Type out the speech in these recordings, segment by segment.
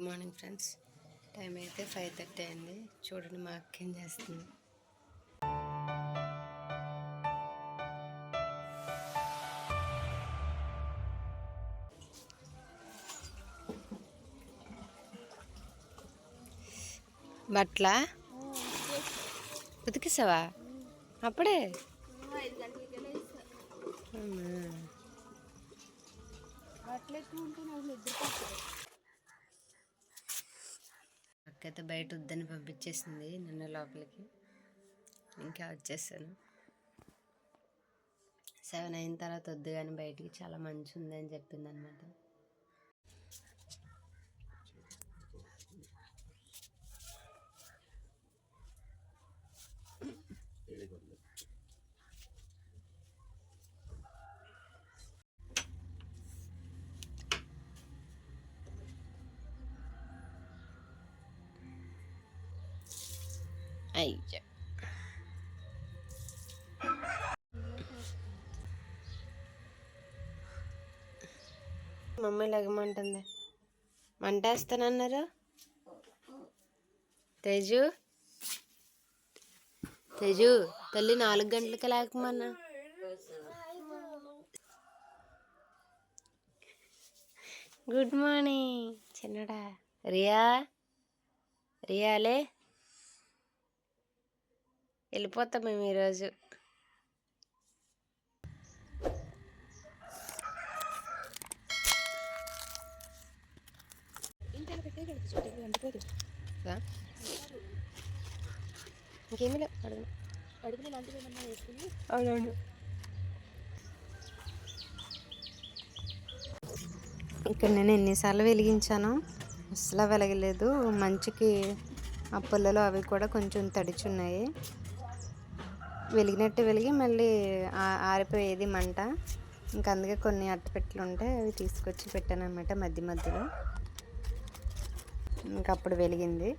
Good morning friends. Time అయితే five thirty అయింది. చూడండి మా అక్క ఏం చేస్తుంది. బట్ల ఉతికిసావా? అప్పుడే? అవునా. అక్కయితే బయట వద్దని పంపించేసింది నిన్న లోపలికి ఇంకా వచ్చేసాను సెవెన్ అయిన తర్వాత వద్దు కానీ బయటికి చాలా మంచి ఉంది అని చెప్పింది అనమాట అయ్యో మమ్మీ లెగమంటుంది. మంటేస్తానన్నారు. తేజు. తేజు తల్లి నాలుగు గంటలకి లేకమన్నా. Good morning. చిన్నడా. రియా. రియాలే. వెళ్ళిపోతాం మేము ఈరోజు. ఇంకేమీ లేదు అడుగు. అవునవును. ఇక్కడ నేను ఎన్నిసార్లు వెలిగించాను అసలు వెలగలేదు. మంచికి ఆ పుల్లలు అవి కూడా కొంచెం తడిచున్నాయి వెలిగినట్టు వెలిగి మళ్ళీ ఆరిపోయేది మంట. ఇంకా అందుకే కొన్ని అట్టపెట్టెలు ఉంటే అవి తీసుకొచ్చి పెట్టాను అనమాట మధ్య మధ్యలో. ఇంకా అప్పుడు వెలిగింది.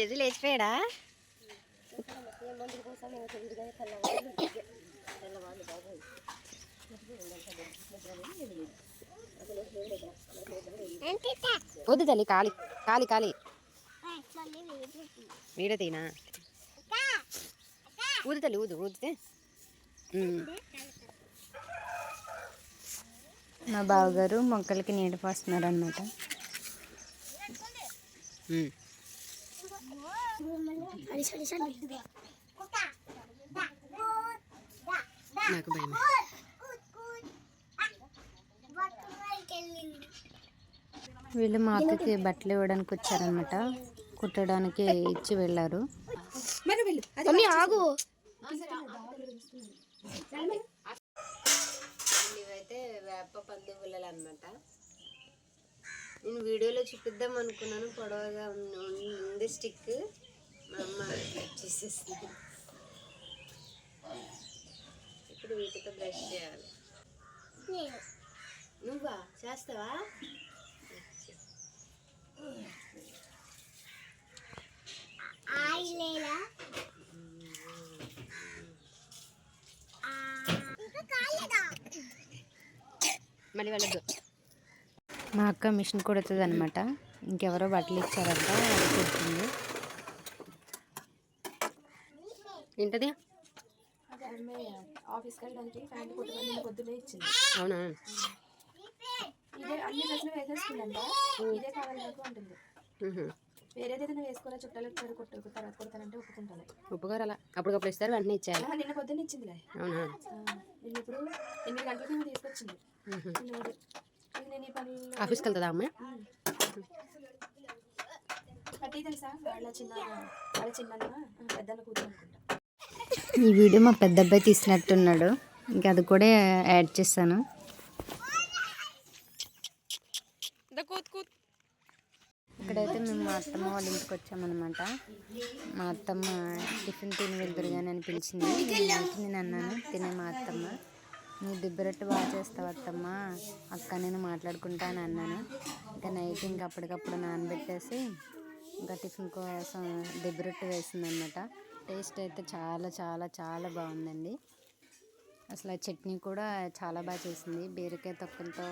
చెది లేచిపోయాడా? వద్దు తల్లి కాలి కాలి కాలి. వీడ తీనా? ఊదు తల్లి ఊదు ఊదితే. మా బావగారు మొక్కలకి నీడ పోస్తున్నారు అనమాట. నాకు భయం వీళ్ళు మా అక్కకి బట్టలు ఇవ్వడానికి వచ్చారనమాట కుట్టడానికి ఇచ్చి వెళ్ళారు. ఆగు. ఇవైతే వేప పండు పుల్లలు అనమాట నేను వీడియోలో చూపిద్దాం అనుకున్నాను. పొడవుగా ఉంది స్టిక్. అమ్మ చేసేసింది. ఇప్పుడు వీటితో బ్రష్ చేయాలి. నువ్వా? చేస్తావా? మళ్ళీ వెళ్ళదు మా అక్క మిషన్ కుడుతుంది అనమాట ఇంకెవరో బట్టలు ఇచ్చారంట కుడుతుంది. ఏంటది? ఆఫీస్కి వెళ్ళడానికి కుట్టమని పొద్దున్నే ఇచ్చింది. అవునా? ఇదే అన్ని డ్రెస్సులు వేసేసుకుందంట ఇదే కావాలి నాకు అంటుంది. మ్హూ. వేరేది ఏదైనా వేసుకోవాలా చుట్టాలు వచ్చారు కుట్టు తర్వాత కుడతానంటే ఒప్పుకుంటాను. ఉప్పుగారు అలా అప్పటికప్పుడు ఇస్తారు వెంటనే ఆహా, నిన్న పొద్దున్న ఇచ్చిందిలే. అవునా? నిన్న ఇప్పుడు ఎనిమిది గంటలకి ఏమో తీసుకొచ్చింది. నేను ఈ ఆఫీస్కి వెళ్తుందా అమ్మ? తెలుసా? వాళ్ళ చిన్న వాళ్ళ చిన్న పెద్దన్న కూతురు అనుకుంటా. ఈ వీడియో మా పెద్ద అబ్బాయి తీసినట్టున్నాడు. ఇంకా అది కూడా యాడ్ చేస్తాను. ఇక్కడైతే మేము మా అత్తమ్మ వాళ్ళ ఇంటికి వచ్చామన్నమాట. మా అత్తమ్మ టిఫిన్ తిని వెళ్తురు కానీ అని పిలిచింది. నేను అన్నాను తినే మా అత్తమ్మ. నువ్వు దిబ్బరొట్టు బాగా చేస్తావు అత్తమ్మ. అక్క నేను మాట్లాడుకుంటాను అన్నాను. ఇంకా నైట్ ఇంకా అప్పటికప్పుడు నానబెట్టేసి ఇంకా టిఫిన్ కోసం దిబ్బరొట్టు వేసిందనమాట టేస్ట్ అయితే చాలా చాలా చాలా బాగుందండి. అసలు ఆ చట్నీ కూడా చాలా బాగా చేసింది. బీరకాయ తొక్కలతో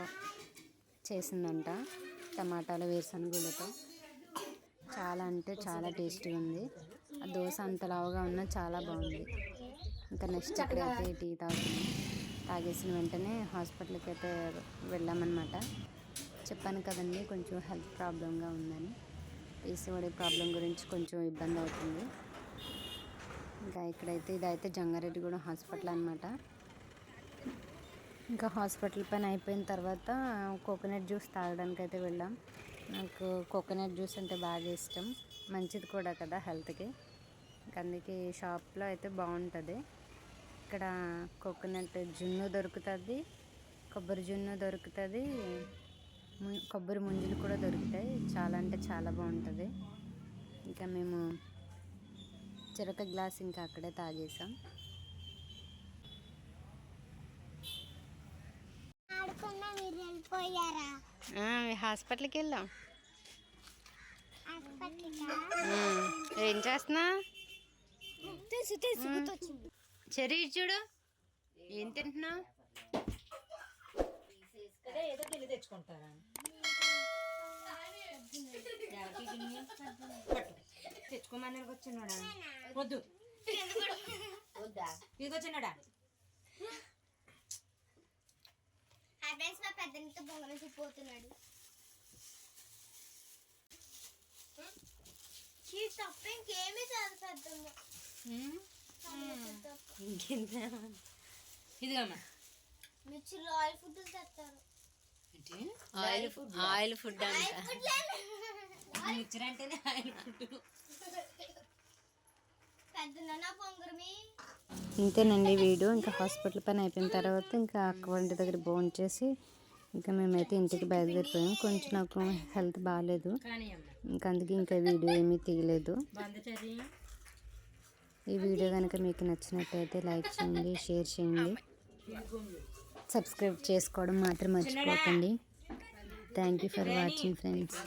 చేసిందంట. టమాటాలు వేరుశనగులతో. చాలా అంటే చాలా టేస్టీగా ఉంది. ఆ దోశ అంత లావుగా ఉన్నా చాలా బాగుంది. ఇంకా నెక్స్ట్ ఇక్కడైతే టీ తాగుతుంది తాగేసిన వెంటనే హాస్పిటల్కి అయితే వెళ్ళామన్నమాట. చెప్పాను కదండి కొంచెం హెల్త్ ప్రాబ్లంగా ఉందని. పీసీఓడి ప్రాబ్లం గురించి కొంచెం ఇబ్బంది అవుతుంది. ఇంకా ఇక్కడైతే ఇదైతే జంగారెడ్డిగూడెం హాస్పిటల్ అనమాట ఇంకా హాస్పిటల్ పని అయిపోయిన తర్వాత కోకోనట్ జ్యూస్ తాగడానికి అయితే వెళ్ళాం. నాకు కోకోనట్ జ్యూస్ అంటే బాగా ఇష్టం. మంచిది కూడా కదా హెల్త్కి. అందుకే ఈ షాప్లో అయితే బాగుంటుంది. ఇక్కడ కోకోనట్ జున్ను దొరుకుతుంది కొబ్బరి జున్ను దొరుకుతుంది కొబ్బరి ముంజులు కూడా దొరుకుతాయి. చాలా అంటే చాలా బాగుంటుంది. ఇంకా మేము చెరక గ్లాస్ ఇంకా అక్కడే తాగేసాం. ఆడుకున్నా మీరు వెళ్ళిపోయారా? హాస్పిటల్కి వెళ్ళాం ఏం చేస్తున్నా? చెరీ చూడు. ఏం తింటున్నావు? తెచ్చుకోమని వచ్చినాడా వద్దు. ఇదిగో చిన్నడా ఆ ఫ్రెండ్స్ మా పెద్దనితో బొంగన పోతున్నాడు ఈ తప్ప ఇంకేమీ కాదు పెద్దమ్మ. ఇదిగమ్మా మిర్చిలో ఆయిల్ ఫుడ్ తెస్తారు. ఆయిల్ ఫుడ్ ఆయిల్ ఫుడ్ అంట. మిక్చర్ అంటేనే ఆయన ఫుడ్. ఇంతేనండి వీడియో. ఇంకా హాస్పిటల్ పని అయిపోయిన తర్వాత ఇంకా అక్క ఇంటి దగ్గర భోజనం చేసి ఇంకా మేమైతే ఇంటికి బయలుదేరిపోయాం. కొంచెం నాకు హెల్త్ బాగాలేదు ఇంకా అందుకే ఇంకా వీడియో ఏమీ తీయలేదు. ఈ వీడియో కనుక మీకు నచ్చినట్టయితే లైక్ చేయండి షేర్ చేయండి. సబ్స్క్రైబ్ చేసుకోవడం మాత్రం మర్చిపోకండి. Thank you for watching friends